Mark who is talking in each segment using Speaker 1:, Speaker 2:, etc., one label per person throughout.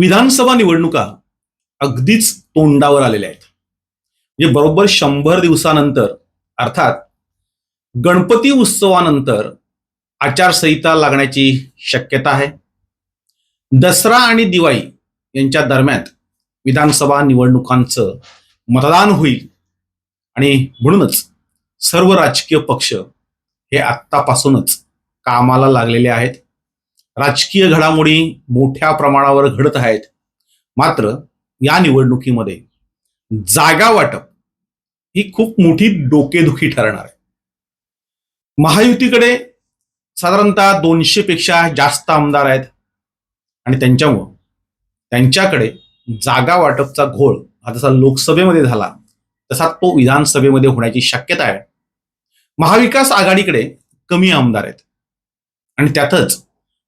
Speaker 1: विधानसभा निवडणुका अगदीच तोंडावर आलेल्या आहेत. म्हणजे बरोबर शंभर दिवसानंतर अर्थात गणपती उत्सवानंतर आचारसंहिता लागण्याची शक्यता आहे. दसरा आणि दिवाळी यांच्या दरम्यान विधानसभा निवडणुकांचं मतदान होईल. आणि म्हणूनच सर्व राजकीय पक्ष हे आत्तापासूनच कामाला लागलेले आहेत. राजकीय घडामोडी मोठ्या प्रमाणावर घडत आहेत. मात्र या निवडणुकीमध्ये जागा वाटप ही खूप मोठी डोकेदुखी ठरणार आहे. महायुतीकडे साधारणतः दोनशे पेक्षा जास्त आमदार आहेत आणि त्यांच्यामुळं त्यांच्याकडे जागा वाटपचा घोळ हा जसा लोकसभेमध्ये झाला तसा तो विधानसभेमध्ये होण्याची शक्यता आहे. महाविकास आघाडीकडे कमी आमदार आहेत. आणि त्यातच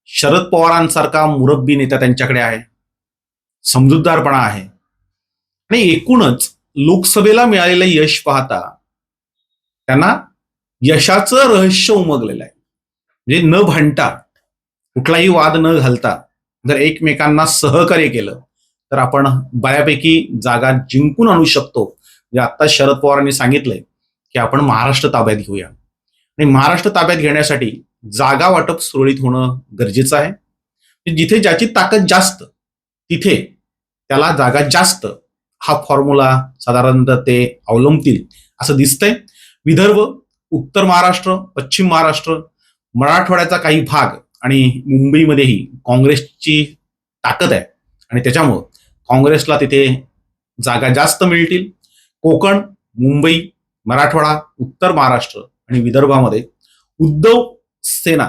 Speaker 1: शरद पवारांसारखा मुरब्बी नेता त्यांच्याकडे आहे. समजूतदारपणा आहे. आणि एकूणच लोकसभेला मिळालेलं यश पाहता त्यांना यशाचं रहस्य उमगलेलं आहे. म्हणजे न भांडता कुठलाही वाद न घालता जर एकमेकांना सहकार्य केलं तर आपण बऱ्यापैकी जागा जिंकून आणू शकतो. म्हणजे आता शरद पवारांनी सांगितलंय की आपण महाराष्ट्र ताब्यात घेऊया. आणि महाराष्ट्र ताब्यात घेण्यासाठी जागा वाटप सुरळीत होणं गरजेचं आहे. म्हणजे जिथे ज्याची ताकद जास्त तिथे त्याला जागा जास्त हा फॉर्म्युला साधारणतः ते अवलंबतील असं दिसतंय. विदर्भ उत्तर महाराष्ट्र पश्चिम महाराष्ट्र मराठवाड्याचा काही भाग आणि मुंबईमध्येही काँग्रेसची ताकद आहे. आणि त्याच्यामुळं काँग्रेसला तिथे जागा जास्त मिळतील. कोकण मुंबई मराठवाडा उत्तर महाराष्ट्र आणि विदर्भामध्ये उद्धव सेना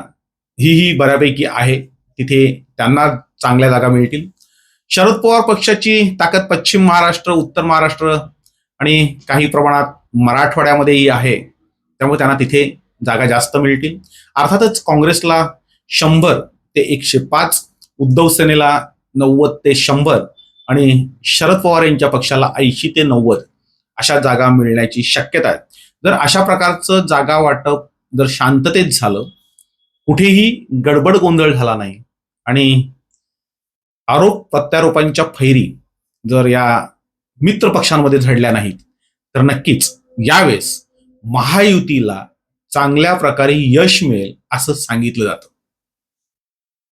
Speaker 1: ही ही बऱ्यापैकी आहे. तिथे त्यांना चांगल्या जागा मिळतील. शरद पवार पक्षाची ताकद पश्चिम महाराष्ट्र उत्तर महाराष्ट्र आणि काही प्रमाणात मराठवाड्यामध्येही आहे. त्यामुळे त्यांना तिथे जागा जास्त मिळतील. अर्थातच काँग्रेसला शंभर ते एकशे पाच उद्धव सेनेला नव्वद ते शंभर आणि शरद पवार यांच्या पक्षाला ऐंशी ते नव्वद अशा जागा मिळण्याची शक्यता आहे. जर अशा प्रकारचं जागा वाटप जर शांततेत झालं कुठेही गडबड गोंधळ झाला नाही. आणि आरोप प्रत्यारोपांच्या फैरी जर या मित्र पक्षांमध्ये झडल्या नाहीत तर नक्कीच यावेळेस महायुतीला चांगल्या प्रकारे यश मिळेल असं सांगितलं जातं.